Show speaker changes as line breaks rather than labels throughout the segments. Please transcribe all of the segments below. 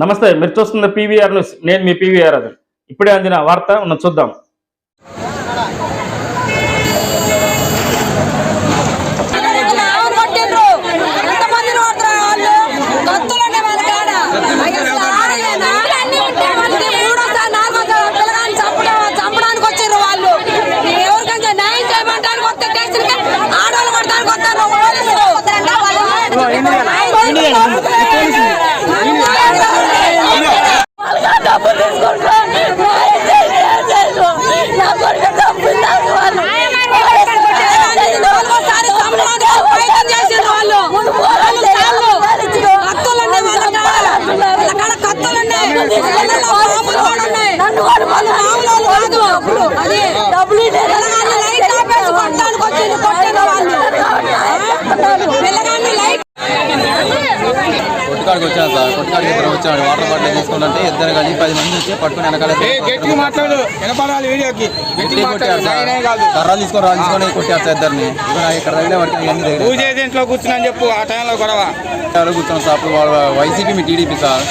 నమస్తే మీరు చూస్తున్న పీవీఆర్ న్యూస్. నేను మీ పీవీఆర్ అది ఇప్పుడే అందిన వార్త ఉన్న చూద్దాం.
ఆడవాళ్ళు కొట్టడానికి వస్తారు. పోలీసులు. డబ్బులు తీసుకుంటా నా కొడుకు డబ్బులు నాకు వాళ్ళు నాలుగోసారి చంపడానికి ప్రయత్నం చేసిండ్రు వాళ్ళు నాలుగు సార్లు కత్తులుండే వాళ్ళ కాడ వాళ్ళ కాడ కత్తులున్నాయి పిల్లల పాములు కూడా ఉన్నాయి వాళ్ళు మామూలు వాళ్ళు కాదు అది పిల్లగాన్ని లైట్ ఆపేసి కొట్టడానికి వచ్చింది కొట్టిన వాళ్ళు పిల్లగాన్ని లైట్
కొట్టుకాడికి వచ్చాను సార్. కొట్టుకాడికి ఇద్దరు వచ్చాడు వాటర్ బాటిల్ తీసుకుంటే ఇద్దరు కలిసి పది మంది వచ్చి పట్టుకుని వెనకాల
కాదు.
కర్రలు తీసుకొని రాళ్ళు తీసుకొని కొట్టారు సార్ ఇద్దరిని. ఇక్కడ ఇక్కడ తగిలే వాటికి అన్ని
పూజ ఇంట్లో కూర్చున్నాను చెప్పు ఆ టైంలో గొడవ.
కూర్చున్నాం సార్. అప్పుడు వాళ్ళు వైసీపీ మీ టీడీపీ సార్.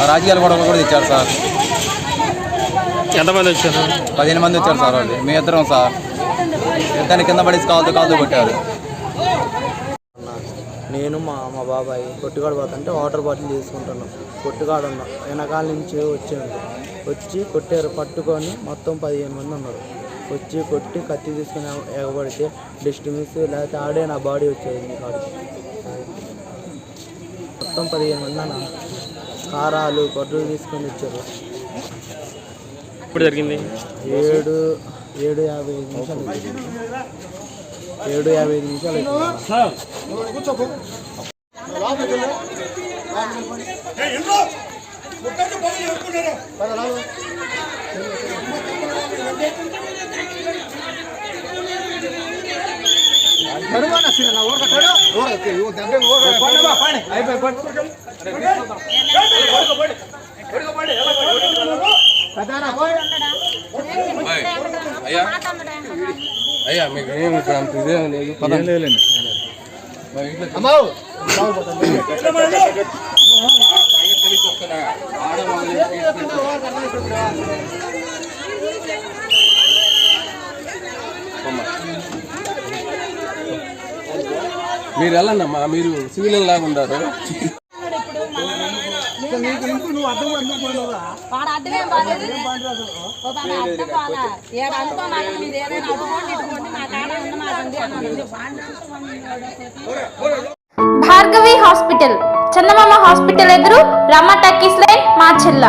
ఆ రాజకీయాలు కూడా కూడా తెచ్చారు సార్.
ఎంతమంది వచ్చారు?
పదిహేను మంది వచ్చారు సార్ వాళ్ళు. మీ ఇద్దరం సార్. ఇద్దరిని కింద పడేసి కాలుతో కాలుతో కొట్టారు.
నేను మా మా బాబాయ్ కొట్టుగాడు పోతుంటే వాటర్ బాటిల్ తీసుకుంటున్నాం. కొట్టుగాడు ఉన్నాం వెనకాల నుంచి వచ్చాడు. వచ్చి కొట్టారు పట్టుకొని మొత్తం పదిహేను మంది ఉన్నారు. వచ్చి కొట్టి కత్తి తీసుకుని ఎగబడితే డిస్టమిస్ లేకపోతే ఆడే నా బాడీ వచ్చేది మీ కాడికి మొత్తం పదిహేను మంది అన్న. కారాలు గొడ్డలు తీసుకొని వచ్చారు.
ఇప్పుడు జరిగింది?
ఏడు ఏడు యాభై ఐదు నిమిషాలు ఏడు యాభై ఐదు నిమిషాలు అవుతుంది.
అయ్యా? మీకు ఇప్పుడు అంత ఇదే లేదు. మీరు వెళ్ళండమ్మా మీరు సివిలియన్ లాగా ఉండారు
వాడు అడ్డమేం బాలేదు? ఓ బాబా అడ్డం బాగా ఏడు అనుకోమాక మీరు ఏదైనా అడ్డుకోండి ఇట్టుకోండి మా కాడ ఉన్న మాకండి అన్నాడు.
భార్గవి హాస్పిటల్. చందమామ హాస్పిటల్ ఎదురు Rama talkies line Macherla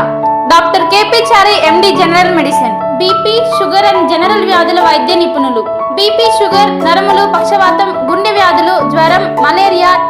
doctor K P Chari MD general medicine BP sugar and general వ్యాధుల వైద్య నిపుణులు. బీపీ షుగర్ నరములు పక్షవాతం గుండె వ్యాధులు జ్వరం